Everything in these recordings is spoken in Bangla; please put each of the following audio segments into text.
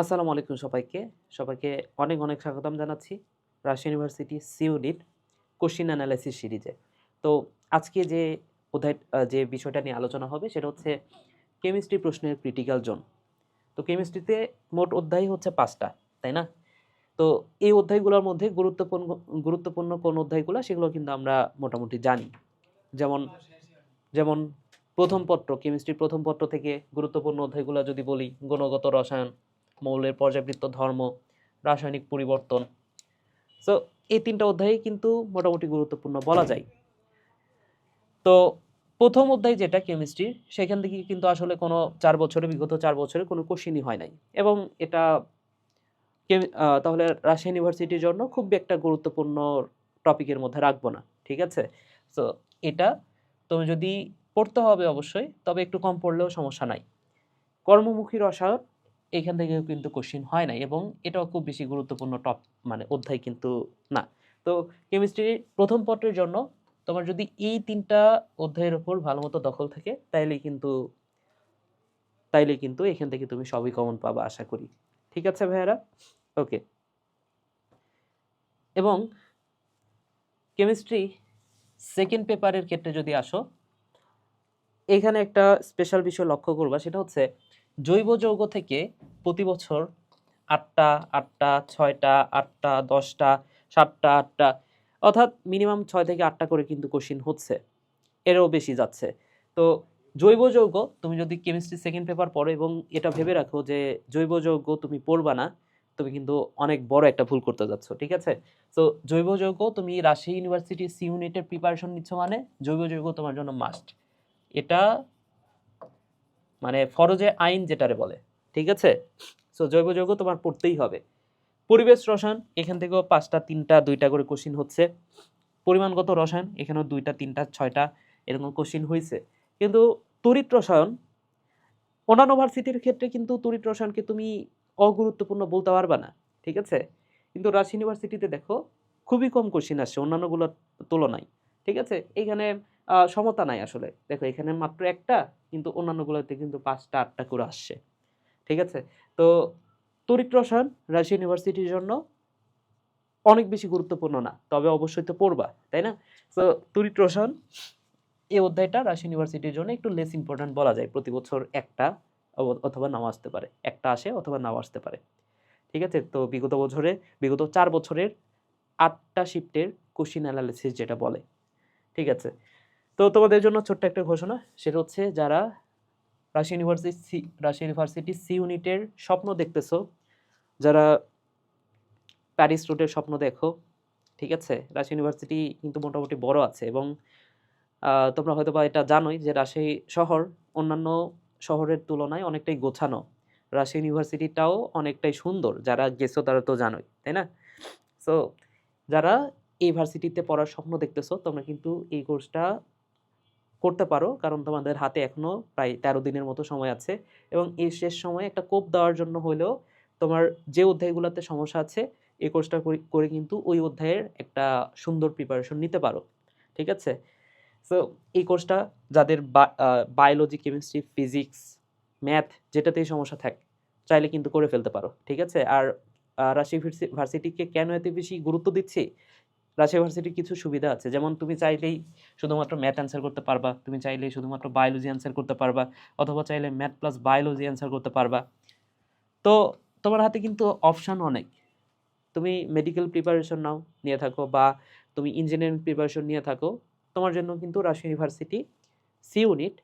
আসসালামু আলাইকুম সবাইকে। সবাইকে অনেক অনেক স্বাগতম জানাচ্ছি Russia university C unit question analysis সিরিজে। তো আজকে যে অধ্যায় যে বিষয়টা নিয়ে আলোচনা হবে সেটা হচ্ছে কেমিস্ট্রি প্রশ্নের ক্রিটিক্যাল জোন। তো কেমিস্ট্রিতে মোট অধ্যায় হচ্ছে পাঁচটা, তাই না? তো এই অধ্যায়গুলোর মধ্যে গুরুত্বপূর্ণ গুরুত্বপূর্ণ কোন অধ্যায়গুলো সেগুলো কিন্তু আমরা মোটামুটি জানি। যেমন যেমন প্রথম পত্র, কেমিস্ট্রির প্রথম পত্র থেকে গুরুত্বপূর্ণ অধ্যায়গুলো যদি বলি, গুণগত রসায়ন মৌলের পর্যাবৃত্ত ধর্ম, রাসায়নিক পরিবর্তন। সো এই তিনটা অধ্যায় কিন্তু মোটামুটি গুরুত্বপূর্ণ বলা যায়। তো, প্রথম অধ্যায় যেটা কেমিস্ট্রির সেখান থেকে কিন্তু আসলে কোনো চার বছরে, বিগত চার বছরে কোনো কোশ্চিনই হয় নাই। এবং এটা তাহলে রাজশাহী ইউনিভার্সিটির জন্য খুব একটা গুরুত্বপূর্ণ টপিকের মধ্যে রাখব না, ঠিক আছে? সো এটা তুমি যদি পড়তে হবে অবশ্যই, তবে একটু কম পড়লেও সমস্যা নাই। কর্মমুখী রসায়ন এখান থেকে কিন্তু কোশ্চিন হয় না এবং এটাও খুব বেশি গুরুত্বপূর্ণ টপ মানে অধ্যায় কিন্তু না। তো কেমিস্ট্রির প্রথম পত্রের জন্য তোমার যদি এই তিনটা অধ্যায়ের ওপর ভালো মতো দখল থাকে, তাইলে কিন্তু তাইলে কিন্তু এখান থেকে তুমি সবই কমন পাবা আশা করি। ঠিক আছে ভাইয়ারা? ওকে এবং কেমিস্ট্রি সেকেন্ড পেপারের ক্ষেত্রে যদি আসো, এখানে একটা স্পেশাল বিষয় লক্ষ্য করবা, সেটা হচ্ছে জৈব যৌগ থেকে প্রতি বছর আটটা আটটা, ছয়টা, আটটা, দশটা, সাতটা, আটটা, অর্থাৎ মিনিমাম ছয় থেকে আটটা করে কিন্তু কোশ্চিন হচ্ছে। এরও বেশি যাচ্ছে। তো জৈব যৌগ, তুমি যদি কেমিস্ট্রি সেকেন্ড পেপার পড়ো এবং এটা ভেবে রাখো যে জৈব যৌগ তুমি পড়বা না, তুমি কিন্তু অনেক বড় একটা ভুল করতে যাচ্ছ, ঠিক আছে? তো জৈব যৌগ তুমি রাজশাহী ইউনিভার্সিটি সি ইউনিটের প্রিপারেশন নিচ্ছ মানে জৈব যৌগ তোমার জন্য মাস্ট এটা মানে ফরজে আইন যেটারে বলে। ঠিক আছে? সো জৈব যৌগ তোমার পড়তেই হবে। পরিবেশ রসায়ন এখান থেকেও পাঁচটা তিনটা দুইটা করে কোশ্চিন হচ্ছে। পরিমাণগত রসায়ন এখানেও দুইটা তিনটা ছয়টা এরকম কোশ্চিন হয়েছে কিন্তু তড়িৎ রসায়ন অন্যান্য ভার্সিটির ক্ষেত্রে কিন্তু তড়িৎ রসায়নকে তুমি অগুরুত্বপূর্ণ বলতে পারবে না ঠিক আছে? কিন্তু রাজশাহী ইউনিভার্সিটিতে দেখো খুবই কম কোশ্চিন আসছে অন্যান্যগুলোর তুলনায় ঠিক আছে? এইখানে আহ, সমতা নাই আসলে। দেখো এখানে মাত্র একটা কিন্তু অন্যান্যগুলোতে কিন্তু পাঁচটা আটটা করে আসছে। ঠিক আছে? তো তড়িৎ রসায়ন রাজশাহী ইউনিভার্সিটির জন্য অনেক বেশি গুরুত্বপূর্ণ না, তবে অবশ্যই তো পড়বা, তাই না? তো তড়িৎ রসায়ন এই অধ্যায়টা রাজশাহী ইউনিভার্সিটির জন্য একটু লেস ইম্পর্ট্যান্ট বলা যায়, প্রতি বছর একটা অথবা নাও আসতে পারে, একটা আসে অথবা নাও আসতে পারে, ঠিক আছে? তো বিগত বছরে, বিগত চার বছরের আটটা শিফটের কোশ্চিন অ্যানালিসিস যেটা বলে, ঠিক আছে? তো তোমাদের জন্য ছোট্ট একটা ঘোষণা, সেটা হচ্ছে যারা Rajshahi university C Rajshahi university C ইউনিটের স্বপ্ন দেখতেছো। যারা প্যারিস রুটের স্বপ্ন দেখো, ঠিক আছে? রাশিয়া ইউনিভার্সিটি কিন্তু মোটামুটি বড় আছে এবং তোমরা হয়তো বা এটা জানোই যে রাজশাহী শহর অন্যান্য শহরের তুলনায় অনেকটাই গোছানো। রাজশাহী ইউনিভার্সিটিটাও অনেকটাই সুন্দর, যারা গেছো তারা তো জানোই, তাই না? সো যারা এই ভার্সিটিতে পড়ার স্বপ্ন দেখতেছো, তোমরা কিন্তু এই কোর্সটা করতে পারো। কারণ তোমাদের হাতে এখনও প্রায় তেরো দিনের মতো সময় আছে এবং এই শেষ সময়ে একটা কোপ দেওয়ার জন্য হলেও তোমার যে অধ্যায়গুলোতে সমস্যা আছে, এই কোর্সটা করে- কিন্তু ওই অধ্যায়ের একটা সুন্দর প্রিপারেশন নিতে পারো। ঠিক আছে? সো এই কোর্সটা যাদের বায়োলজি কেমিস্ট্রি ফিজিক্স ম্যাথ যেটাতেই সমস্যা থাকে, চাইলে কিন্তু করে ফেলতে পারো। ঠিক আছে? আর ভার্সি- ভার্সিটিকে কেন এত বেশি গুরুত্ব দিচ্ছি? রাজশাহী ভার্সিটির কিছু সুবিধা আছে। যেমন তুমি চাইলেই শুধুমাত্র ম্যাথ অ্যান্সার করতে পারবা, তুমি চাইলেই শুধুমাত্র বায়োলজি অ্যান্সার করতে পারবা, অথবা চাইলে ম্যাথ প্লাস বায়োলজি অ্যান্সার করতে পারবা। তো তোমার হাতে কিন্তু অপশান অনেক। তুমি মেডিকেল প্রিপারেশন নাও, নিয়ে থাকো, বা তুমি ইঞ্জিনিয়ারিং প্রিপারেশন নিয়ে থাকো। তোমার জন্য কিন্তু রাজশাহী ইউনিভার্সিটি সি ইউনিট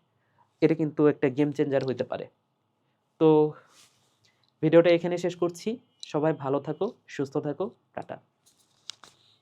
এটা কিন্তু একটা গেম চেঞ্জার হতে পারে। তো ভিডিওটা এখানে শেষ করছি। সবাই ভালো থাকো, সুস্থ থাকো, টাটা।